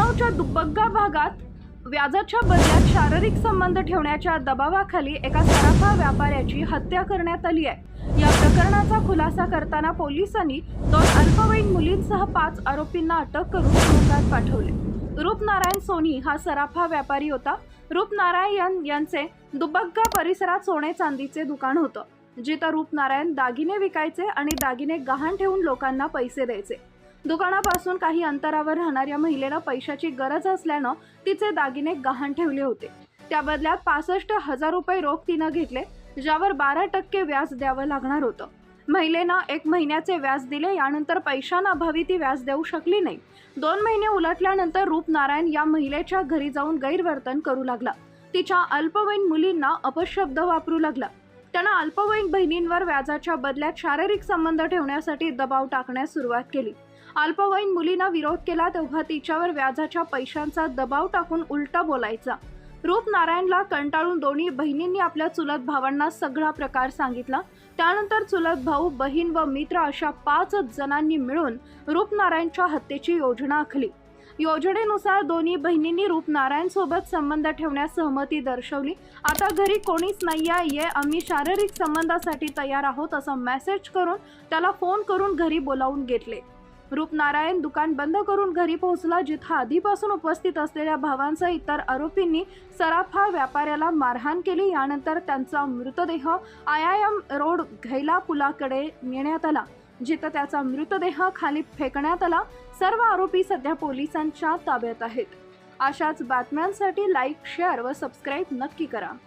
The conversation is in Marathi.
उन्नावच्या दुब्बग्गा भागात व्याजाच्या बदल्यात शारीरिक संबंध ठेवण्याच्या दबावाखाली एका सराफा व्यापाऱ्याची हत्या करण्यात आली आहे. या प्रकरणाचा खुलासा करताना पोलिसांनी दोन अल्पवयीन मुलींसह पाच आरोपींना अटक करून तुरुंगात पाठवले. रूपनारायण सोनी हा सराफा व्यापारी होता. रूपनारायण यांचे दुबग्गा परिसरात सोने चांदीचे दुकान होतं जिथं रूपनारायण दागिने विकायचे आणि दागिने गहाण ठेवून लोकांना पैसे द्यायचे. दुकानापासून काही अंतरावर राहणाऱ्या महिलेनं पैशाची गरज असल्यानं तिचे दागिने गहाण ठेवले होते. त्या बदल्यात पासष्ट हजार रुपये रोख तिनं घेतले ज्यावर बारा टक्के व्याज द्यावं लागणार होतं. महिलेनं एक महिन्याचे व्याज दिले यानंतर पैशांअभावी ती व्याज देऊ शकली नाही. दोन महिने उलटल्यानंतर रूपनारायण या महिलेच्या घरी जाऊन गैरवर्तन करू लागला. तिच्या अल्पवयीन मुलींना अपशब्द वापरू लागला. त्यानं अल्पवयीन बहिणींवर व्याजाच्या बदल्यात शारीरिक संबंध ठेवण्यासाठी दबाव टाकण्यास सुरुवात केली. अल्पवयीन मुलीनं विरोध केला तेव्हा तिच्यावर व्याजाच्या पैशांचा दबाव टाकून उलटा बोलायचा. रूपनारायणला कंटाळून दोन्ही बहिणींनी आपल्या चुलत भावांना सगळा प्रकार सांगितला. त्यानंतर चुलत भाऊ बहीण व मित्र अशा पाच जणांनी मिळून रूपनारायणच्या हत्येची योजना आखली. योजनेनुसार दोन्ही बहिणींनी रूपनारायण सोबत संबंध ठेवण्यास सहमती दर्शवली. आता घरी कोणीच नाही ये आम्ही शारीरिक संबंधासाठी तयार आहोत असं मेसेज करून त्याला फोन करून घरी बोलावून घेतले. रूपनारायण दुकान बंद करून घरी पोहोचला जिथं आधीपासून उपस्थित असलेल्या भावांसह इतर आरोपींनी सराफा व्यापाऱ्याला मारहाण केली. यानंतर त्यांचा मृतदेह आय एम रोड घैला पुलाकडे नेण्यात आला. जिथं त्याचा मृतदेह खाली फेकण्यात आला सर्व आरोपी सध्या पोलिसांच्या ताब्यात आहेत. अशाच बातम्यांसाठी लाईक शेअर व सबस्क्राईब नक्की करा.